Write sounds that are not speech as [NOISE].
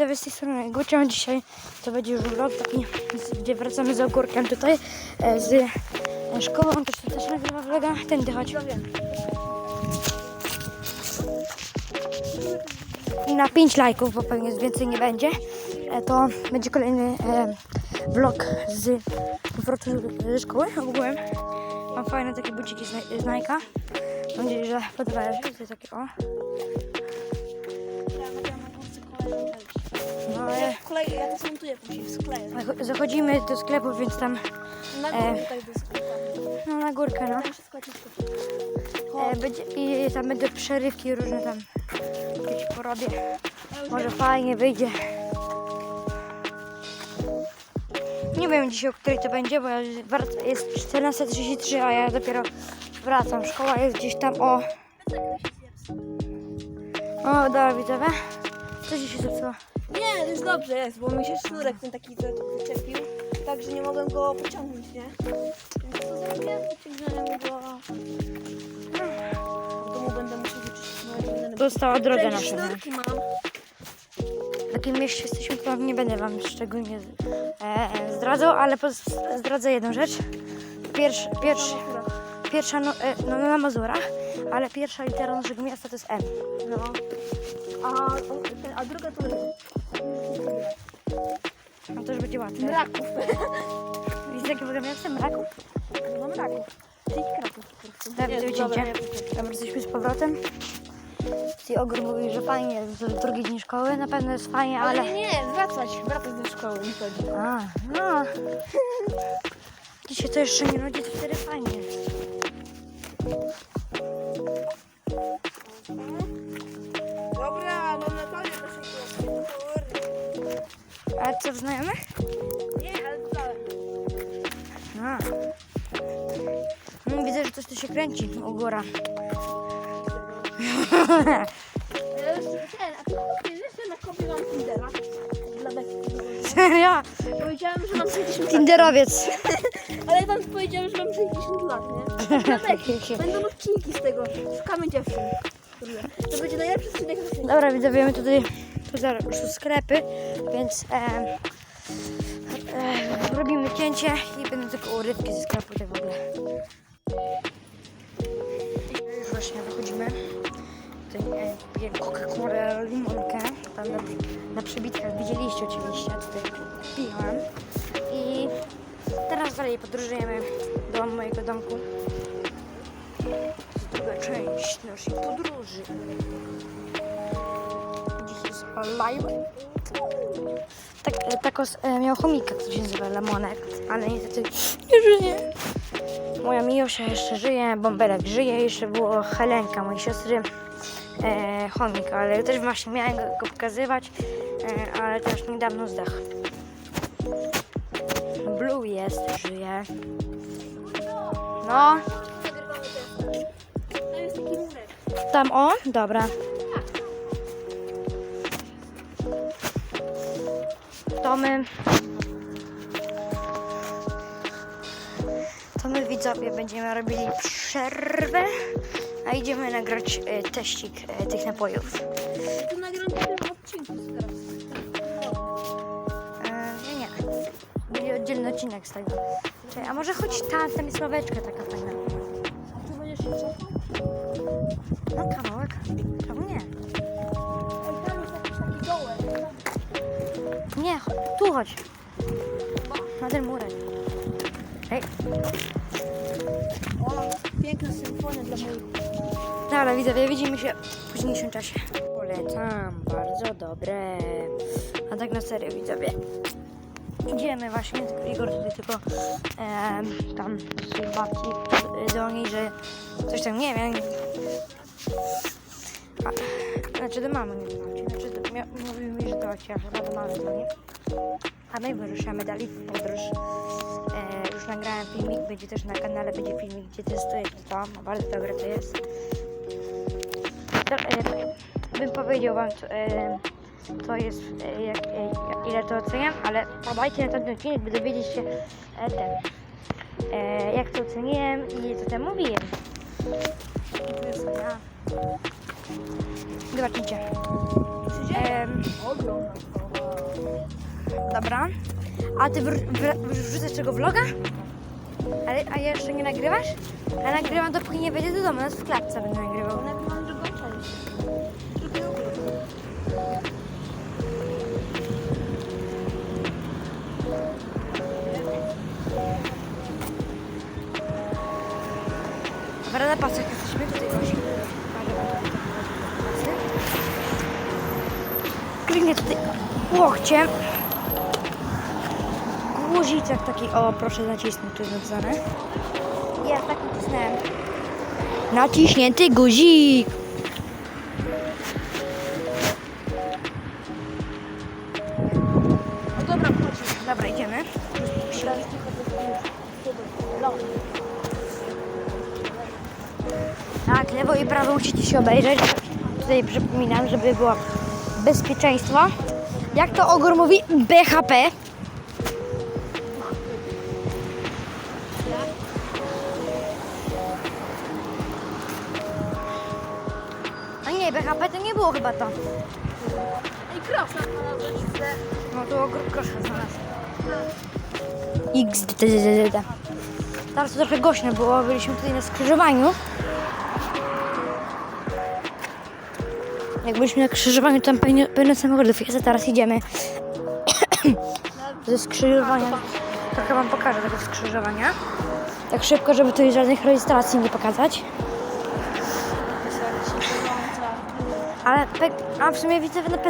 widzowie z tej strony Gucia, dzisiaj to będzie już vlog taki, gdzie wracamy z ogórkiem tutaj e, z e, szkołą, też to też nagrywa vloga, tędy chodź. I na 5 lajków, bo pewnie więcej nie będzie, e, to będzie kolejny vlog z powrotu ze szkoły ogółem. Mam fajne takie buciki z, Nike'a. Mam nadzieję, że podobają się. To takie o. Kolej, ja to zmontuję później, skleję. zach- zachodzimy do sklepu, więc tam Na E. górę tutaj do sklepu. no, na górkę, no. Tam. E, będzie, I tam będą przerywki różne tam jakieś porobię. Może fajnie wyjdzie. Nie wiem dzisiaj o której to będzie, bo ja wrac- jest 14.33, a ja dopiero wracam. Szkoła jest gdzieś tam o... O, dobra widzowie. Co ci się zepsuło? Nie, już dobrze jest, bo mi się sznurek ten taki wyczepił, tak, że nie mogłem go pociągnąć, nie? Więc co zrobiłem? Pociągnąłem go... W domu będę musiał wyczyścić moje Dostała drogę naszą. nie? sznurki mam. W jakim mieście jesteśmy, to nie będę wam szczególnie e, e, zdradzał, ale poz- zdradzę jedną rzecz. Pierwszy, pierwszy, pierwsza, no, e, no na Mazurach, ale pierwsza litera naszego miasta to jest M. No. A, o, ten, a druga to No to już będzie łatwe. Mraków. [LAUGHS] Widzicie, jakie miasto? Mraków? No Mraków. Czyli Kraków po prostu. Tak, Nie, widzicie? dobra, jesteśmy z powrotem. I Ogr mówi, że fajnie, że drugi dzień szkoły, na pewno jest fajnie, Ale nie, nie, wracać, wracać do szkoły mi chodzi. A, no. [LAUGHS] Dzisiaj to jeszcze nie rodzi, to wtedy fajnie W znajomych? Nie, ale wcale. A. No, widzę, że coś tu się kręci u góra. Ja już ten, a ty kupisz jeszcze na kopie mam Tindera. Dla. Serio? Powiedziałem, że mam 60 lat. Tinderowiec. Ale tam powiedziałem, że mam 60 lat, nie? Dla Beki. Będą odcinki z tego. Szukamy dziewczyn. To będzie najlepszy odcinek. Dobra, widzę, my tutaj tu już są sklepy, więc e, e, robimy cięcie i będą tylko urywki ze sklepu te w ogóle. I Już właśnie wychodzimy. Tutaj e, piję Coca-Colę, limonkę. Tam na, na przebitkach widzieliście oczywiście, tutaj piłam. I teraz dalej podróżujemy do mojego domku. To jest druga część naszej podróży. Live. Tak, e, takos e, miał chomika, który się nazywa Lemonek, ale niestety nie żyje. Moja Miłosia jeszcze żyje, Bąbelek żyje, jeszcze było Helenka, mojej siostry, e, chomik, ale też właśnie miałem go, go pokazywać, e, ale też niedawno zdechł. Blue jest, żyje. No, tam o, dobra. My. To my widzowie będziemy robili przerwę, a idziemy nagrać e, teścik e, tych napojów. Tu nagram tym odcinku teraz. E, nie, nie. Będzie oddzielny odcinek z tego. Czekaj, a może choć tam, tam jest ławeczka taka fajna. A ty będziesz się cofał? No kawałek. Czemu nie? Tu chodź. Na ten murek. Ej, O, piękna symfonia dla moich. Dobra, widzowie, widzimy się w późniejszym czasie. Polecam, bardzo dobre. A tak na serio, widzowie. Idziemy właśnie, tylko Igor tutaj tylko em, tam do swojej babci e, dzwoni, że coś tam, nie wiem. A, znaczy do mamy, nie do babci. Znaczy do, mówił mi, że do babci, a chyba do mamy dzwoni. A my wyruszamy dalej w podróż. E, już nagrałem filmik, będzie też na kanale, będzie filmik, gdzie testuję to, bardzo dobre to jest. To, e, bym powiedział wam, co, e, to jest, e, jak, e, ile to oceniam, ale podajcie na ten odcinek, by dowiedzieć się e, ten, e, jak to oceniłem i co tam mówiłem. I to jest ja. Zobaczycie. To. Dobra. A ty wr- wr- wrzucasz tego vloga? Ale, a jeszcze nie nagrywasz? A nagrywam dopóki nie wejdę do domu, nas w klatce będę nagrywał. Kliknę tutaj łokciem. Guziczek taki, o proszę nacisnąć, tu jest napisane. Ja tak nacisnąłem. Naciśnięty guzik. No dobra, chodź. Dobra, idziemy. Tak, lewo i prawo musicie się obejrzeć. Tutaj przypominam, żeby było bezpieczeństwo. Jak to Ogór mówi? BHP. A nie, BHP to nie było chyba to. Ej, krosza znalazłeś. No to Ogór proszę znalazł. XDDD. Teraz to trochę głośno było, byliśmy tutaj na skrzyżowaniu. Jak byliśmy na skrzyżowaniu, tam pełno, pełno samochodów jest, a teraz idziemy ze skrzyżowania. Trochę wam pokażę tego skrzyżowania. Tak szybko, żeby tutaj żadnych rejestracji nie pokazać. Ale, a w sumie widzę na pewno